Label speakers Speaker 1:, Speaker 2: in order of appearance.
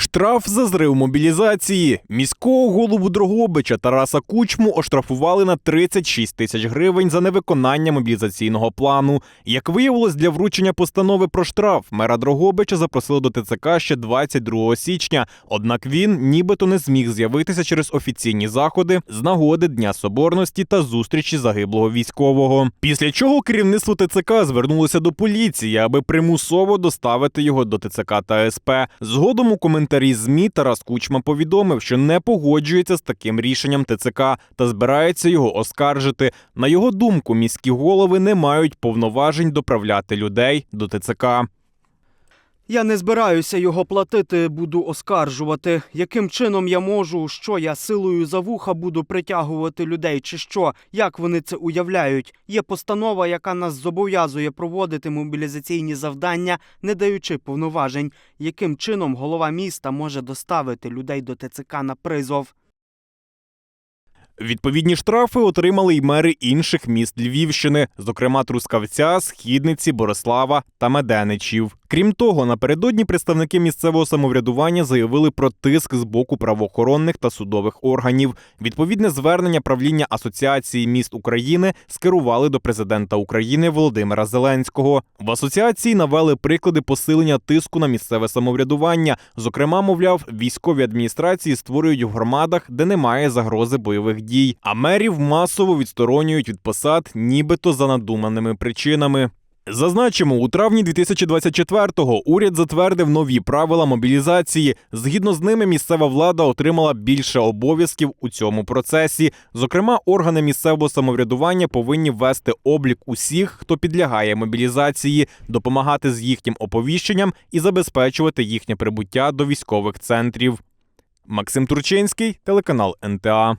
Speaker 1: Штраф за зрив мобілізації. Міського голову Дрогобича Тараса Кучму оштрафували на 36 тисяч гривень за невиконання мобілізаційного плану. Як виявилось, для вручення постанови про штраф мера Дрогобича запросили до ТЦК ще 22 січня. Однак він нібито не зміг з'явитися через офіційні заходи з нагоди Дня Соборності та зустрічі загиблого військового. Після чого керівництво ТЦК звернулося до поліції, аби примусово доставити його до ТЦК та СП. Згодом у коментарі ЗМІ Тарас Кучма повідомив, що не погоджується з таким рішенням ТЦК та збирається його оскаржити. На його думку, міські голови не мають повноважень доправляти людей до ТЦК.
Speaker 2: Я не збираюся його платити, буду оскаржувати. Яким чином я можу, що я силою за вуха буду притягувати людей, чи що? Як вони це уявляють? Є постанова, яка нас зобов'язує проводити мобілізаційні завдання, не даючи повноважень. Яким чином голова міста може доставити людей до ТЦК на призов?
Speaker 1: Відповідні штрафи отримали й мери інших міст Львівщини, зокрема Трускавця, Східниці, Борислава та Меденичів. Крім того, напередодні представники місцевого самоврядування заявили про тиск з боку правоохоронних та судових органів. Відповідне звернення правління Асоціації міст України скерували до президента України Володимира Зеленського. В асоціації навели приклади посилення тиску на місцеве самоврядування. Зокрема, мовляв, військові адміністрації створюють в громадах, де немає загрози бойових дій, а мерів масово відсторонюють від посад, нібито за надуманими причинами. Зазначимо, у травні 2024-го уряд затвердив нові правила мобілізації. Згідно з ними, місцева влада отримала більше обов'язків у цьому процесі. Зокрема, органи місцевого самоврядування повинні вести облік усіх, хто підлягає мобілізації, допомагати з їхнім оповіщенням і забезпечувати їхнє прибуття до військових центрів. Максим Турчинський, телеканал НТА.